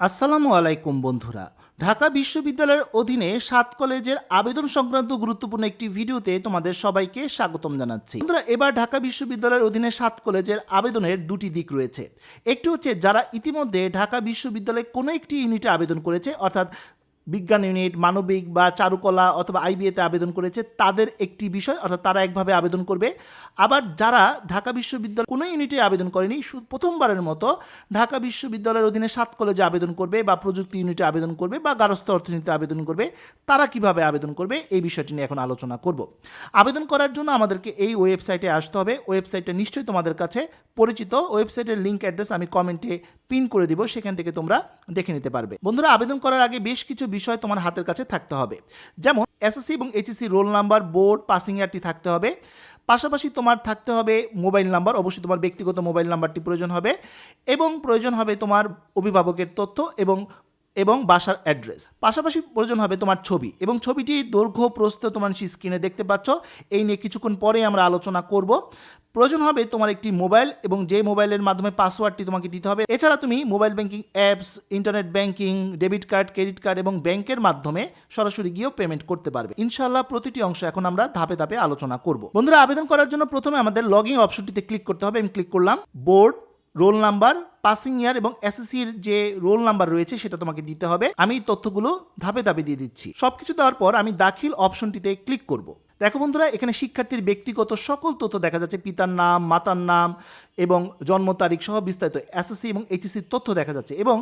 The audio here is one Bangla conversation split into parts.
আসসালামু আলাইকুম বন্ধুরা। ঢাকা বিশ্ববিদ্যালয়ের অধীনে সাত কলেজের আবেদন সংক্রান্ত গুরুত্বপূর্ণ একটি ভিডিওতে তোমাদের সবাইকে স্বাগতম জানাচ্ছি। বন্ধুরা, এবার ঢাকা বিশ্ববিদ্যালয়ের অধীনে সাত কলেজের আবেদনের দুটি দিক রয়েছে। একটি হচ্ছে, যারা ইতিমধ্যে ঢাকা বিশ্ববিদ্যালয়ে কোনো একটি ইউনিটে আবেদন করেছে, অর্থাৎ বিজ্ঞান ইউনিট, মানবিক বা চারুকলা অথবা আইবিএতে আবেদন করেছে, তাদের একটি বিষয়, অর্থাৎ তারা একভাবে আবেদন করবে। আবার যারা ঢাকা বিশ্ববিদ্যালয় কোনো ইউনিটে আবেদন করেনি প্রথমবারের মতো ঢাকা বিশ্ববিদ্যালয়ের অধীনে সাত কলেজে আবেদন করবে বা প্রযুক্তি ইউনিটে আবেদন করবে বা গারস্থ অর্থনীতিতে আবেদন করবে, তারা কীভাবে আবেদন করবে, এই বিষয়টি নিয়ে এখন আলোচনা করব। আবেদন করার জন্য আমাদেরকে এই ওয়েবসাইটে আসতে হবে। ওয়েবসাইটটা নিশ্চয়ই তোমাদের কাছে পরিচিত। ওয়েবসাইটের লিঙ্ক অ্যাড্রেস আমি কমেন্টে পিন করে দিব, সেখান থেকে তোমরা দেখে নিতে পারবে। বন্ধুরা, আবেদন করার আগে বেশ কিছু বিষয় তোমার হাতের কাছে থাকতে হবে। যেমন এসএসসি এবং HSC roll number, board, passing ইয়ারটি থাকতে হবে। পাশাপাশি তোমার থাকতে হবে মোবাইল নাম্বার, অবশ্যই তোমার ব্যক্তিগত মোবাইল নাম্বারটি প্রয়োজন হবে এবং প্রয়োজন হবে তোমার অভিভাবকের তথ্য এবং এবং বাসার অ্যাড্রেস। পাশাপাশি প্রয়োজন হবে তোমার ছবি এবং ছবিটি দৈর্ঘ্য, প্রস্থ তোমার স্ক্রিনে দেখতে পাচ্ছ। এই নিয়ে কিছুক্ষণ পরে আমরা আলোচনা করব। প্রয়োজন হবে তোমার একটি মোবাইল এবং যে মোবাইলের মাধ্যমে পাসওয়ার্ডটি তোমাকে দিতে হবে। এছাড়া তুমি mobile banking apps internet banking debit card credit card এবং ব্যাংকের মাধ্যমে সরাসরি গিয়েও পেমেন্ট করতে পারবে। ইনশাল্লাহ প্রতিটি অংশ এখন আমরা ধাপে ধাপে আলোচনা করব। বন্ধুরা, আবেদন করার জন্য প্রথমে আমাদের লগ ইন অপশনটিতে ক্লিক করতে হবে আমি ক্লিক করলাম board roll number passing year এবং এসএসসির যে রোল নাম্বার রয়েছে সেটা তোমাকে দিতে হবে। আমি তথ্যগুলো ধাপে ধাপে দিয়ে দিচ্ছি। সবকিছু দেওয়ার পর আমি দাখিল অপশনটিতে ক্লিক করব। দেখো বন্ধুরা, এখানে শিক্ষার্থীর ব্যক্তিগত সকল তথ্য দেখা যাচ্ছে, পিতার নাম, মাতার নাম এবং জন্ম তারিখ সহ বিস্তারিত এসএসসি এবং এইচএসসির তথ্য দেখা যাচ্ছে এবং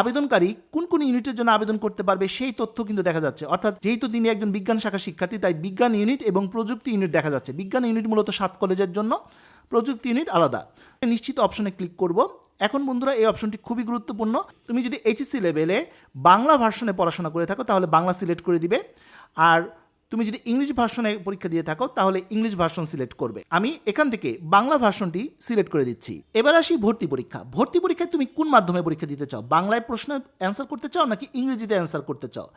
আবেদনকারী কোন কোন ইউনিটের জন্য আবেদন করতে পারবে সেই তথ্য কিন্তু দেখা যাচ্ছে। অর্থাৎ যেহেতু তিনি একজন বিজ্ঞান শাখা শিক্ষার্থী, তাই বিজ্ঞান ইউনিট এবং প্রযুক্তি ইউনিট দেখা যাচ্ছে। বিজ্ঞান ইউনিট মূলত সাত কলেজের জন্য, প্রযুক্তি ইউনিট আলাদা। নিশ্চিত অপশনে ক্লিক করব। এখন বন্ধুরা, এই অপশনটি খুবই গুরুত্বপূর্ণ। তুমি যদি এইচএসসি লেভেলে বাংলা ভার্সনে পড়াশোনা করে থাকো, তাহলে বাংলা সিলেক্ট করে দিবে। আর তুমি যদি ইংলিশ ভার্সনে পরীক্ষা দিয়ে থাকো, তাহলে ইংলিশ ভার্সন সিলেক্ট করবে। আমি এখান থেকে বাংলা ভার্সনটি সিলেক্ট করে দিচ্ছি। এবার আসি ভর্তি পরীক্ষা। ভর্তি পরীক্ষায় তুমি কোন মাধ্যমে পরীক্ষা দিতে চাও? বাংলায় প্রশ্ন অ্যান্সার করতে চাও নাকি ইংরেজিতে অ্যান্সার করতে চাও?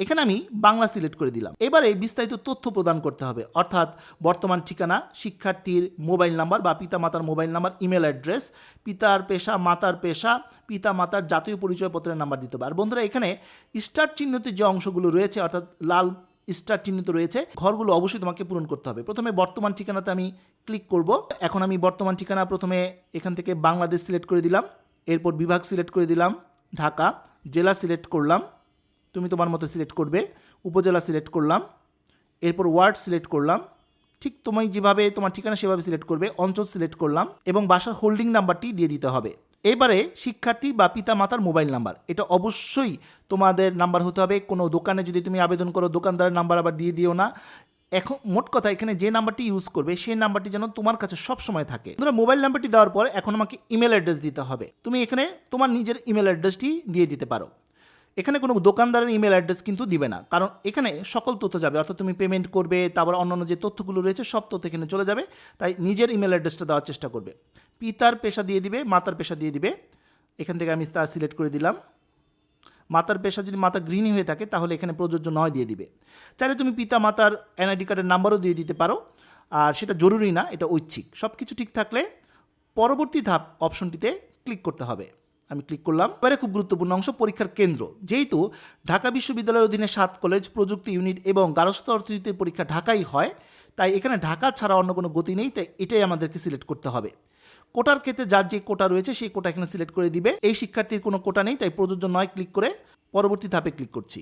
এখানে আমি বাংলা সিলেক্ট করে দিলাম। এবারে বিস্তারিত তথ্য প্রদান করতে হবে। অর্থাৎ বর্তমান ঠিকানা, শিক্ষার্থীর মোবাইল নাম্বার বা পিতামাতার মোবাইল নাম্বার, ইমেল অ্যাড্রেস, পিতার পেশা, মাতার পেশা পিতা মাতার জাতীয় পরিচয়পত্রের নাম্বার দিতে হবে। আর বন্ধুরা, এখানে স্টার চিহ্নিত যে অংশগুলো রয়েছে, অর্থাৎ লাল স্টার চিহ্নিত রয়েছে। ঘরগুলো অবশ্যই তোমাকে পূরণ করতে হবে। প্রথমে বর্তমান ঠিকানাতে আমি ক্লিক করব। এখন আমি বর্তমান ঠিকানা প্রথমে এখান থেকে বাংলাদেশ সিলেক্ট করে দিলাম। এরপর বিভাগ সিলেক্ট করে দিলাম। ঢাকা, জেলা সিলেক্ট করলাম। তুমি তোমার মতো সিলেক্ট করবে। উপজেলা সিলেক্ট করলাম। এরপর ওয়ার্ড সিলেক্ট করলাম। ঠিক তোমায় যেভাবে তোমার ঠিকানা সেভাবে সিলেক্ট করবে, অঞ্চল সিলেক্ট করলাম এবং বাসার হোল্ডিং নাম্বারটি দিয়ে দিতে হবে। এবারে শিক্ষার্থী বা পিতা মাতার মোবাইল নাম্বার, এটা অবশ্যই তোমাদের নাম্বার হতে হবে। কোনো দোকানে যদি তুমি আবেদন করো, দোকানদারের নাম্বার আবার দিয়ে দিও না। এখন মোট কথা, এখানে যে নাম্বারটি ইউজ করবে, সেই নাম্বারটি যেন তোমার কাছে সব সময় থাকে। তোমরা মোবাইল নাম্বারটি দেওয়ার পর এখন আমাকে ইমেল অ্যাড্রেস দিতে হবে। তুমি এখানে তোমার নিজের ইমেল অ্যাড্রেসটি দিয়ে দিতে পারো। এখানে কোনো দোকানদারের ইমেল অ্যাড্রেস কিন্তু দিবে না। কারণ এখানে সকল তথ্য যাবে। অর্থাৎ তুমি পেমেন্ট করবে, তারপর অন্যান্য যে তথ্যগুলো রয়েছে, সব তথ্য এখানে চলে যাবে। তাই নিজের ইমেল অ্যাড্রেসটা দেওয়ার চেষ্টা করবে। পিতার পেশা দিয়ে দিবে, মাতার পেশা দিয়ে দিবে। এখান থেকে আমি তার সিলেক্ট করে দিলাম। মাতার পেশা যদি মাতা গৃহিণী হয়ে থাকে, তাহলে এখানে প্রযোজ্য নয় দিয়ে দিবে। চাইলে তুমি পিতা, মাতার এনআইডি কার্ডের নাম্বারও দিয়ে দিতে পারো। আর সেটা জরুরি না, এটা ঐচ্ছিক। সব কিছু ঠিক থাকলে পরবর্তী ধাপ অপশনটিতে ক্লিক করতে হবে। আমি ক্লিক করলাম। এবারে খুব গুরুত্বপূর্ণ অংশ, পরীক্ষার কেন্দ্র। যেহেতু ঢাকা বিশ্ববিদ্যালয়ের অধীনে সাত কলেজ প্রযুক্তি ইউনিট এবং গারস্থ অর্থনীতির পরীক্ষা ঢাকাই হয়, তাই এখানে ঢাকা ছাড়া অন্য কোনো গতি নেই, তাই এটাই আমাদেরকে সিলেক্ট করতে হবে। কোটার ক্ষেত্রে যার যে কোটা রয়েছে, সেই কোটা এখানে সিলেক্ট করে দিবে। এই শিক্ষার্থীর কোনো কোটা নেই, তাই প্রযোজ্য নয় ক্লিক করে পরবর্তী ধাপে ক্লিক করছি।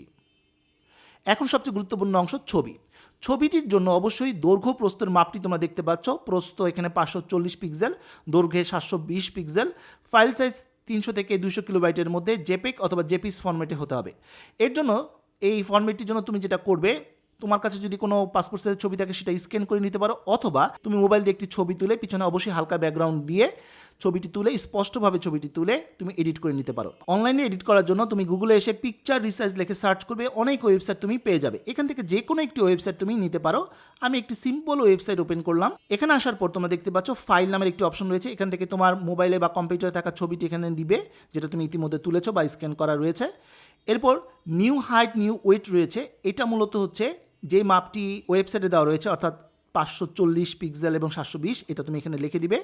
এখন সবচেয়ে গুরুত্বপূর্ণ অংশ, ছবি। ছবিটির জন্য অবশ্যই দৈর্ঘ্য প্রস্থের মাপটি তোমরা দেখতে পাচ্ছ। প্রস্থ এখানে পাঁচশো চল্লিশ পিক্সেল দৈর্ঘ্যে সাতশো বিশ পিক্সেল ফাইল সাইজ তিনশো থেকে দুশো কিলোবাইটের মধ্যে জেপেক অথবা জেপিস ফর্মেটে হতে হবে। এর জন্য এই ফরম্যাটটির জন্য তুমি যেটা করবে তোমার কাছে যদি কোনো পাসপোর্ট সাইজের ছবি থাকে, সেটা স্ক্যান করে নিতে পারো, অথবা তুমি মোবাইল দিয়ে একটি ছবি তুলে পিছনে অবশ্যই হালকা ব্যাকগ্রাউন্ড দিয়ে ছবিটি তুলে, স্পষ্টভাবে ছবিটি তুলে তুমি এডিট করে নিতে পারো। অনলাইনে এডিট করার জন্য তুমি গুগলে এসে পিকচার রিসার্চ লিখে সার্চ করবে, অনেক ওয়েবসাইট তুমি পেয়ে যাবে। এখান থেকে যে কোনো একটি ওয়েবসাইট তুমি নিতে পারো। আমি একটি সিম্পল ওয়েবসাইট ওপেন করলাম। এখানে আসার পর তোমরা দেখতে পাচ্ছ ফাইল নামের একটি অপশন রয়েছে। এখান থেকে তোমার মোবাইলে বা কম্পিউটারে থাকা ছবিটি এখানে দিবে, যেটা তুমি ইতিমধ্যে তুলেছো বা স্ক্যান করা রয়েছে। এরপর নিউ হাইট নিউ ওয়েট রয়েছে। এটা মূলত হচ্ছে যে মাপটি ওয়েবসাইটে দেওয়া রয়েছে, অর্থাৎ পাঁচশো চল্লিশ পিক্সেল এবং সাতশো বিশ, এটা তুমি এখানে লিখে দিবে।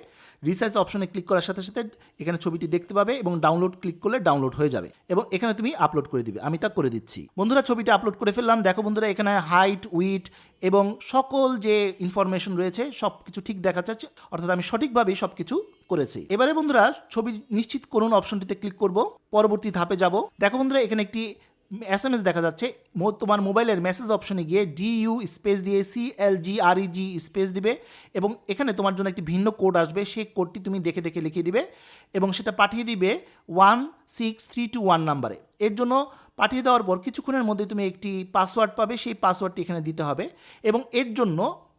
রিসাইজ অপশনে ক্লিক করার সাথে সাথে এখানে ছবিটি দেখতে পাবে এবং ডাউনলোড ক্লিক করলে ডাউনলোড হয়ে যাবে এবং এখানে তুমি আপলোড করে দিবে। আমি তা করে দিচ্ছি। বন্ধুরা, ছবিটা আপলোড করে ফেললাম। দেখো বন্ধুরা, এখানে হাইট উইট এবং সকল যে ইনফরমেশন রয়েছে সব কিছু ঠিক দেখা যাচ্ছে, অর্থাৎ আমি সঠিকভাবেই সব কিছু করেছি। এবারে বন্ধুরা, ছবি নিশ্চিত করুন, অপশনটিতে ক্লিক করব। পরবর্তী ধাপে যাব। দেখো বন্ধুরা, এখানে একটি এস এম এস দেখা যাচ্ছে তোমার মোবাইলের মেসেজ অপশনে গিয়ে ডি ইউ স্পেস দিয়ে C L G R G space দিবে এবং এখানে তোমার জন্য একটি ভিন্ন কোড আসবে, সেই কোডটি তুমি দেখে দেখে লিখে দিবে এবং সেটা পাঠিয়ে দিবে one six three two one নাম্বারে এর জন্য পাঠিয়ে দেওয়ার পর কিছুক্ষণের মধ্যে তুমি একটি পাসওয়ার্ড পাবে, সেই পাসওয়ার্ডটি এখানে দিতে হবে এবং এর জন্য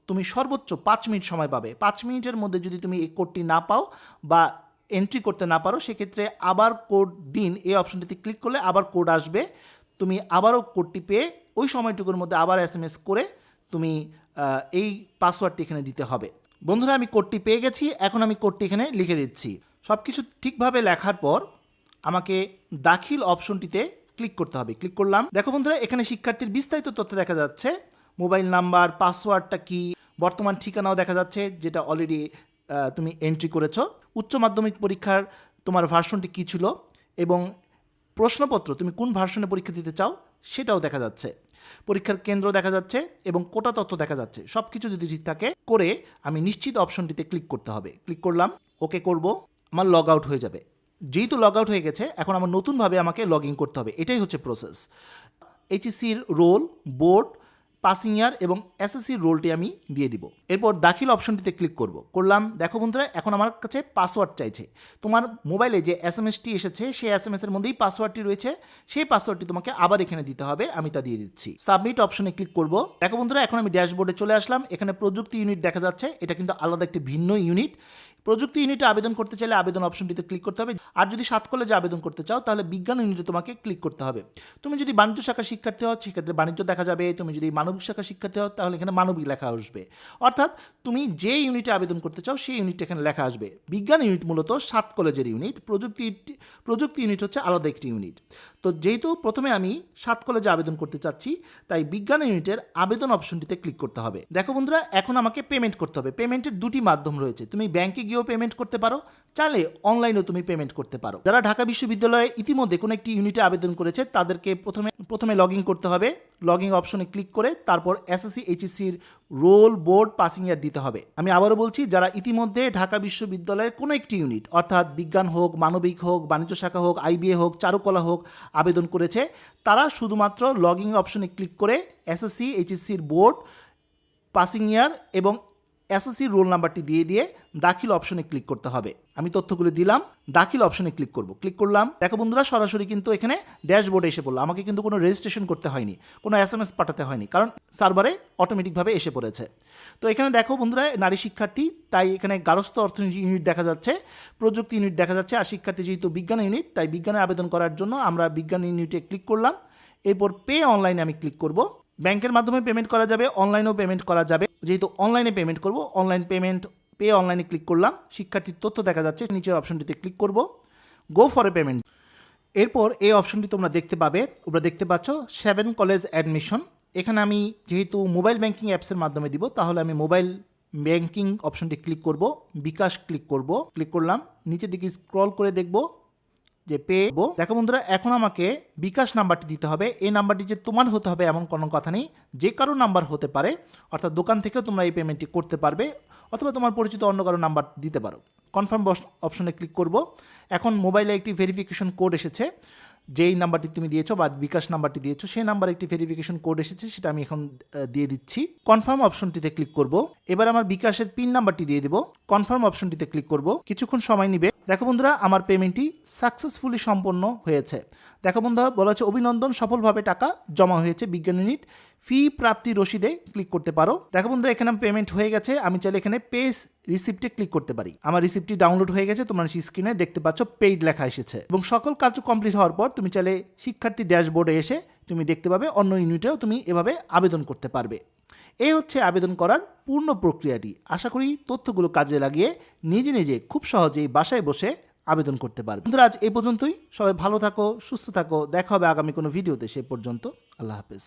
তুমি সর্বোচ্চ পাঁচ মিনিট সময় পাবে। পাঁচ মিনিটের মধ্যে যদি তুমি এই কোডটি না পাও বা এন্ট্রি করতে না পারো, সেক্ষেত্রে আবার কোড দিন, এই অপশনটিতে ক্লিক করলে আবার কোড আসবে। তুমি আবারও কোডটি পেয়ে ওই সময়টুকুর মধ্যে আবার এস এম এস করে তুমি এই পাসওয়ার্ডটি এখানে দিতে হবে। বন্ধুরা, আমি কোডটি পেয়ে গেছি, এখন আমি কোডটি এখানে লিখে দিচ্ছি। সব কিছু ঠিকভাবে লেখার পর আমাকে দাখিল অপশনটিতে ক্লিক করতে হবে। ক্লিক করলাম। দেখো বন্ধুরা, এখানে শিক্ষার্থীর বিস্তারিত তথ্য দেখা যাচ্ছে। মোবাইল নাম্বার, পাসওয়ার্ডটা কি, বর্তমান ঠিকানাও দেখা যাচ্ছে, যেটা অলরেডি তুমি এন্ট্রি করেছ। উচ্চ মাধ্যমিক পরীক্ষার তোমার ভার্সনটি কী ছিল, এবং প্রশ্নপত্র তুমি কোন ভার্সনে পরীক্ষা দিতে চাও সেটাও দেখা যাচ্ছে। পরীক্ষার কেন্দ্র দেখা যাচ্ছে এবং কোটা তথ্য দেখা যাচ্ছে। সব কিছু যদি ঠিক থাকে, করে আমি নিশ্চিত অপশনটিতে ক্লিক করতে হবে। ক্লিক করলাম, ওকে করব, আমার লগ আউট হয়ে যাবে। যেহেতু লগ আউট হয়ে গেছে, এখন আমার নতুনভাবে আমাকে লগ ইন করতে হবে। এটাই হচ্ছে প্রসেস। এইচএসির রোল, বোর্ড পাসিং ইয়ার এবং এসএসসির রোলটি আমি দিয়ে দিব। এরপর দাখিল অপশনটিতে ক্লিক করব। করলাম, দেখো বন্ধুরা, এখন আমার কাছে পাসওয়ার্ড চাইছে। তোমার মোবাইলে যে এস এম এসটি এসেছে, সেই এস এম এসের মধ্যেই পাসওয়ার্ডটি রয়েছে। সেই পাসওয়ার্ডটি তোমাকে আবার এখানে দিতে হবে, আমি তা দিয়ে দিচ্ছি। সাবমিট অপশনে ক্লিক করব। দেখো বন্ধুরা, এখন আমি ড্যাশবোর্ডে চলে আসলাম। এখানে প্রযুক্তি ইউনিট দেখা যাচ্ছে। এটা কিন্তু আলাদা একটি ভিন্ন ইউনিট প্রযুক্তি ইউনিটে আবেদন করতে চাইলে আবেদন অপশনটিতে ক্লিক করতে হবে। আর যদি সাত কলেজে আবেদন করতে চাও, তাহলে বিজ্ঞান ইউনিটে তোমাকে ক্লিক করতে হবে। তুমি যদি বাণিজ্য শাখা শিক্ষার্থী হও, সেক্ষেত্রে বাণিজ্য দেখা যাবে। তুমি যদি মানবিক শাখা শিক্ষার্থী হও, তাহলে এখানে মানবিক লেখা আসবে। অর্থাৎ তুমি যে ইউনিটে আবেদন করতে চাও, সেই ইউনিট এখানে লেখা আসবে। বিজ্ঞান ইউনিট মূলত সাত কলেজের ইউনিট। প্রযুক্তি প্রযুক্তি ইউনিট হচ্ছে আলাদা একটি ইউনিট। তো যেহেতু প্রথমে আমি সাত কলেজে আবেদন করতে চাচ্ছি, তাই বিজ্ঞান ইউনিটের আবেদন অপশনটিতে ক্লিক করতে হবে। দেখো বন্ধুরা, এখন আমাকে পেমেন্ট করতে হবে। পেমেন্টের দুটি মাধ্যম রয়েছে। তুমি ব্যাংকে গিয়েও পেমেন্ট করতে পারো, চাইলে অনলাইনেও তুমি পেমেন্ট করতে পারো। যারা ঢাকা বিশ্ববিদ্যালয়ে ইতিমধ্যে কোনো একটি ইউনিটে আবেদন করেছে, তাদেরকে প্রথমে প্রথমে লগ করতে হবে। লগ ইন অপশনে ক্লিক করে তারপর এসএসসি এইচএসসির রোল বোর্ড পাসিং ইয়ার দিতে হবে। আমি আবারও বলছি, যারা ইতিমধ্যে ঢাকা বিশ্ববিদ্যালয়ের কোনো একটি ইউনিট অর্থাৎ বিজ্ঞান হোক, মানবিক হোক, বাণিজ্য শাখা হোক আইবিএ হোক, চারুকলা হোক, আবেদন করেছে, তারা শুধুমাত্র লগ ইন অপশনে ক্লিক করে এসএসসি এইচএসসির বোর্ড পাসিং ইয়ার এবং এসএসসি রোল নাম্বারটি দিয়ে দিয়ে দাখিল অপশনে ক্লিক করতে হবে। আমি তথ্যগুলো দিলাম, দাখিল অপশনে ক্লিক করব। ক্লিক করলাম। দেখো বন্ধুরা, সরাসরি কিন্তু এখানে ড্যাশবোর্ডে এসে পড়ল। আমাকে কিন্তু কোনো রেজিস্ট্রেশন করতে হয়নি, কোনো এস এম এস পাঠাতে হয়নি, কারণ সার্ভারে অটোমেটিকভাবে এসে পড়েছে। তো এখানে দেখো বন্ধুরা, নারী শিক্ষার্থী, তাই এখানে গারস্থ অর্থনীতি ইউনিট দেখা যাচ্ছে, প্রযুক্তি ইউনিট দেখা যাচ্ছে, আর শিক্ষার্থী যেহেতু বিজ্ঞান ইউনিট, তাই বিজ্ঞানে আবেদন করার জন্য আমরা বিজ্ঞান ইউনিটে ক্লিক করলাম। এরপর পে অনলাইনে আমি ক্লিক করব। ব্যাংকের মাধ্যমে পেমেন্ট করা যাবে, অনলাইনেও পেমেন্ট করা যাবে। যেহেতু অনলাইনে পেমেন্ট করব অনলাইন পেমেন্ট পে অনলাইনে ক্লিক করলাম, শিক্ষার্থীর তথ্য দেখা যাচ্ছে, নিচের অপশনটিতে ক্লিক করব গো ফর এ পেমেন্ট এরপর এই অপশনটি তোমরা দেখতে পাবে তোমরা দেখতে পাচ্ছ সেভেন কলেজ অ্যাডমিশন এখানে আমি যেহেতু মোবাইল ব্যাংকিং অ্যাপসের মাধ্যমে দিব, তাহলে আমি মোবাইল ব্যাংকিং অপশনটি ক্লিক করব, বিকাশ ক্লিক করব ক্লিক করলাম, নিচের দিকে স্ক্রল করে দেখব যে পে দেখো বন্ধুরা, এখন আমাকে বিকাশ নাম্বারটি দিতে হবে। এই নাম্বারটি যে তোমার হতে হবে এমন কোনো কথা নেই। যে কারও নাম্বার হতে পারে, অর্থাৎ দোকান থেকেও তোমরা এই পেমেন্টটি করতে পারবে, অথবা তোমার পরিচিত অন্য কারও নাম্বার দিতে পারো। কনফার্ম অপশনে ক্লিক করব। এখন মোবাইলে একটি ভেরিফিকেশন কোড এসেছে। যেই নাম্বারটি তুমি দিয়েছ বা বিকাশ নাম্বারটি দিয়েছ, সেই নাম্বারে একটি ভেরিফিকেশন কোড এসেছে, সেটা আমি এখন দিয়ে দিচ্ছি। কনফার্ম অপশনটিতে ক্লিক করব। এবার আমার বিকাশের পিন নাম্বারটি দিয়ে দেবো। কনফার্ম অপশনটিতে ক্লিক করব। কিছুক্ষণ সময় নিবে। দেখো বন্ধুরা, আমার পেমেন্টটি সাকসেসফুলি সম্পন্ন হয়েছে। দেখো বন্ধুরা, বলা হচ্ছে অভিনন্দন, সফলভাবে টাকা জমা হয়েছে বিজ্ঞান ইউনিট ফি প্রাপ্তি রসিদে ক্লিক করতে পারো। দেখো বন্ধুরা, এখানে পেমেন্ট হয়ে গেছে। আমি চাইলে এখানে পেজ রিসিপ্টে ক্লিক করতে পারি। আমার রিসিপ্টটি ডাউনলোড হয়ে গেছে, তোমার স্ক্রিনে দেখতে পাচ্ছ পেইড লেখা এসেছে। এবং সকল কাজ কমপ্লিট হওয়ার পর তুমি চাইলে শিক্ষার্থী ড্যাশবোর্ডে এসে তুমি দেখতে পাবে, অন্য ইউনিটেও তুমি এভাবে আবেদন করতে পারবে। এই হচ্ছে আবেদন করার পূর্ণ প্রক্রিয়াটি। আশা করি তথ্যগুলো কাজে লাগিয়ে নিজে নিজে খুব সহজেই বাসায় বসে আবেদন করতে পারবে। বন্ধুরা, আজ এই পর্যন্তই। সবাই ভালো থাকো, সুস্থ থাকো। দেখা হবে আগামী কোনো ভিডিওতে, সে পর্যন্ত। আল্লাহ হাফেজ।